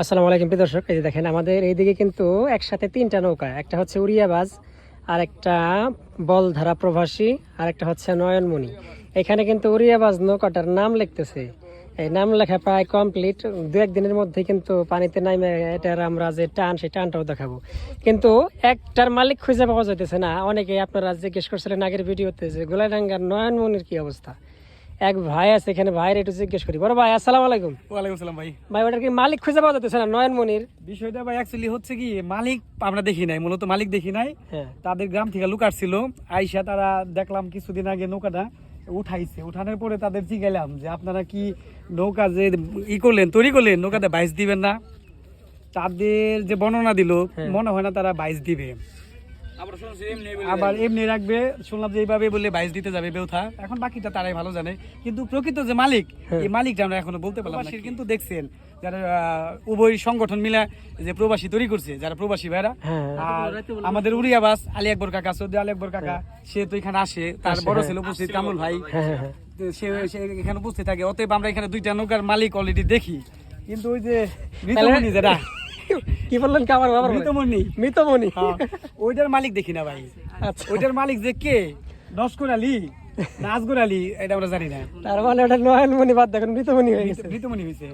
আসসালামু আলাইকুম প্রিয় দর্শক, এই যে দেখেন আমাদের এইদিকে কিন্তু একসাথে তিনটা নৌকা, একটা হচ্ছে উড়িয়াবাজ আর একটা বলধারা প্রবাসী আর একটা হচ্ছে নয়নমণি। এখানে কিন্তু উড়িয়াবাজ নৌকাটার নাম লিখতেছে। এই নাম লেখা প্রায় কমপ্লিট, দু একদিনের মধ্যে কিন্তু পানিতে নামে এটার আমরা যে টান, সেই টানটাও দেখাবো। কিন্তু একটার মালিক খুঁজে পাওয়া যাইতেছে না। অনেকে আপনারা জিজ্ঞেস করছিলেন আগের ভিডিওতে যে গোলাডাঙ্গার নয়নমণির কি অবস্থা। এক ভাই আছে এখানে ভাইয়ের একটু জিজ্ঞেস করি। বড় ভাই আসসালামু আলাইকুম। ওয়ালাইকুম সালাম ভাই। ভাই ওটার কি মালিক খুঁজে পাওয়া যাচ্ছে না নয়নমণির? বিষয়টা ভাই অ্যাকচুয়ালি হচ্ছে কি মালিক আমরা দেখি নাই মূলত মালিক দেখি নাই। হ্যাঁ। তাদের গ্রাম থেকে লুকার ছিল আইসা তারা দেখলাম কিছুদিন আগে নৌকাটা উঠাইছে। উঠানোর পরে তাদের জিগাইলাম যে আপনারা কি নৌকা যে ই করলেন তৈরি করলেন নৌকাতে বাইশ দিবেন না? তাদের যে বর্ণনা দিল হ্যাঁ। মনে হয় না তারা বাইশ দিবে। আবার এমনি রাখবে শুনলাম যে এইভাবে বললে বাইশ দিতে যাবে বেউথা। এখন বাকিটা তারাই ভালো জানে। কিন্তু প্রকৃত যে মালিক হ্যাঁ। এই মালিকটা আমরা এখনও বলতে পারলাম না। কিন্তু দেখছেন যারা উভয় সংগঠন মিলে যে প্রবাসী তৈরি করছে যারা প্রবাসী ভাইরা হ্যাঁ। আর আমাদের উড়িয়াবাস আলী আকবর কাকা সৌদি আলী আকবর কাকা সে তো এখানে আসে তার বড় হ্যাঁ। ছেলে উপস্থিত কামরুল ভাই। হ্যাঁ হ্যাঁ হ্যাঁ। সে সে এখানে উপস্থিত থাকে। অতএব আমরা এখানে দুইটা নৌকার মালিক অলরেডি দেখি। কিন্তু ওই যে যেটা কি বললেন কি? আমার বাবার বলেন? মৃতমণি। মৃতমণি। হ্যাঁ, ওইটার মালিক দেখি না ভাই। আচ্ছা। ওইটার মালিক যে কে? নস্কর আলী নাজগুর আলী এটা আমরা জানি না। তার মানে ওটা নয়নমণি বাদ দেখেন মৃতমণি হয়ে গেছে। মৃতমণি হয়েছে।